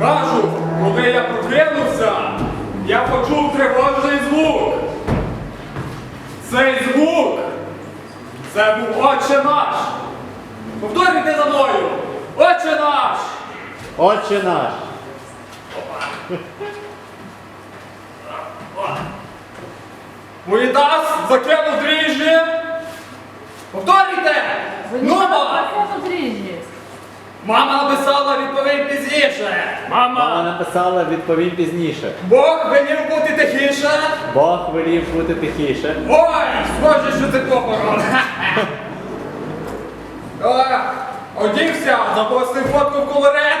Кажу, коли я прокинувся, я почув тривожний звук. Цей звук це був Отче наш. Повторюйте за мною. Отче наш! Отче наш. Унітаз закинув дріжджі. Повторюйте! Ну, А це потрібні. Мама написала відповідь пізніше. Мама Мама! написала відповім пізніше. Бог велів бути тихіше. Бог велів бути тихіше. Ой, схоже, що це похорон. Е, Одівся, запостив фотку в колорет.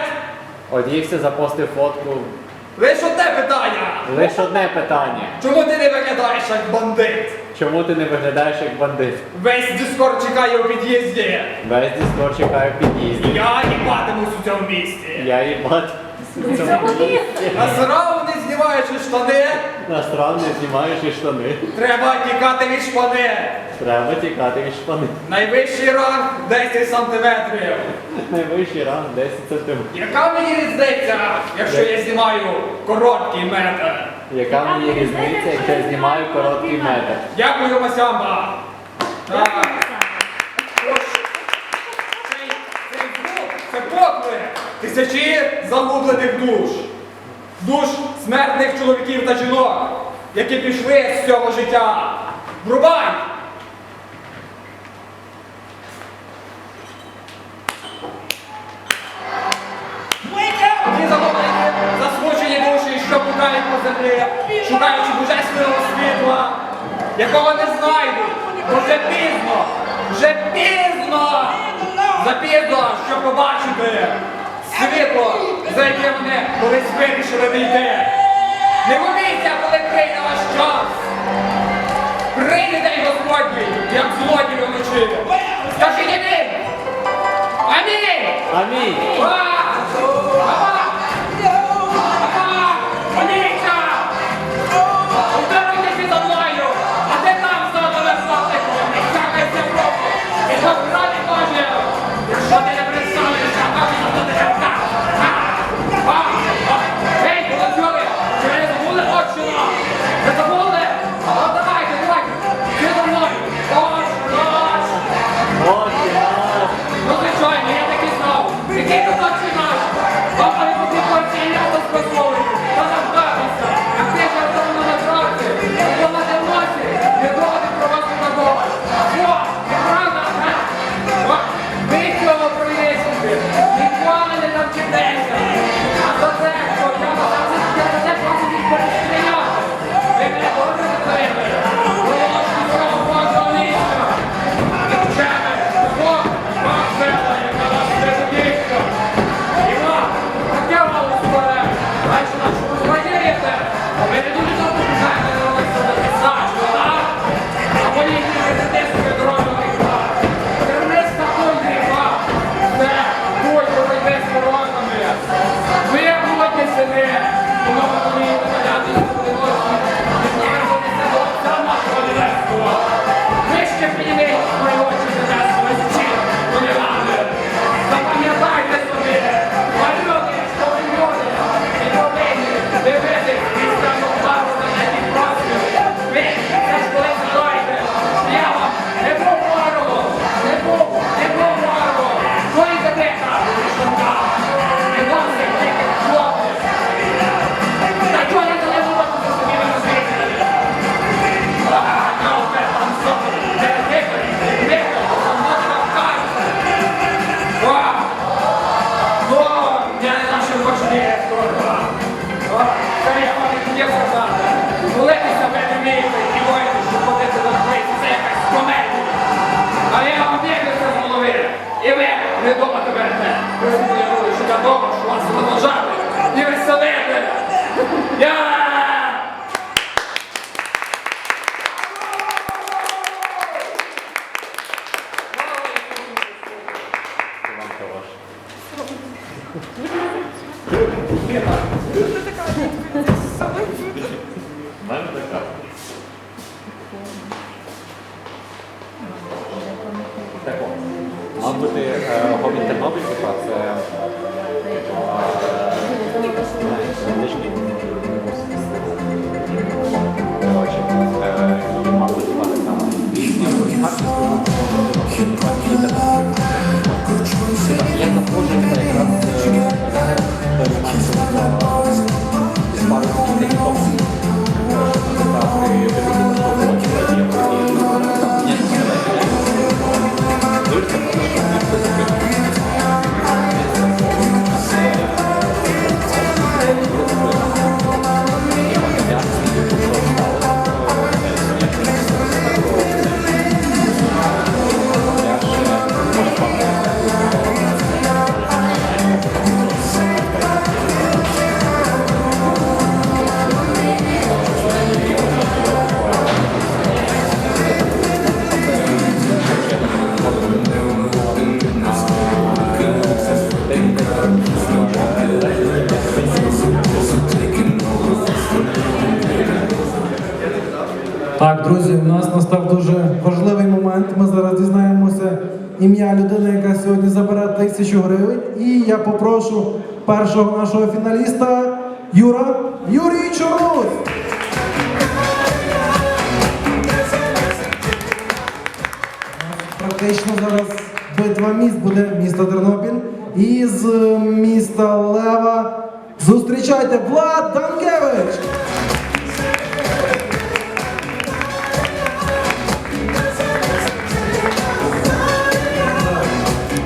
Одівся, запостив фотку. Лише одне питання. Лише одне питання. Чому ти не виглядаєш як бандит? Чому ти не виглядаєш як бандит? Весь дискорд чекає у під'їзді. Весь дискор чекає у під'їзді. Я їбатимусь у цьому місці. Я їбатимусь у цьому місці. А Насрав, не знімаючи штани, Насправді знімаєш і штани. треба тікати від шпани. Треба тікати від шпани. Найвищий ранг 10 сантиметрів. Найвищий ранг 10 см. Яка мені різниця, якщо я знімаю короткий метр? Яка мені різниця, якщо я знімаю короткий метр? Дякую, Масямба. Так. Цей, цей звук це поклик тисячі загублених душ. Душ смертних чоловіків та жінок, які пішли з цього життя. Врубай! Ті засмучені душі, що блукають по землі, шукаючи божественного світла, якого не знайдуть, бо вже пізно, вже пізно, запізно, щоб побачити світло, за мене, колись вирішили не йде. Не мовіться, коли прийде ваш час. Прийде день Господній, як В мене така. Так Гомін Тернопіль, типа, Так, друзі, у нас настав дуже важливий момент. Ми зараз дізнаємося ім'я людини, яка сьогодні забере тисячу гривень. І я попрошу першого нашого фіналіста Юра Юрій Чорнус. Практично зараз битва міст буде місто Тернопіль. І з міста Лева зустрічайте Влад Данкевич!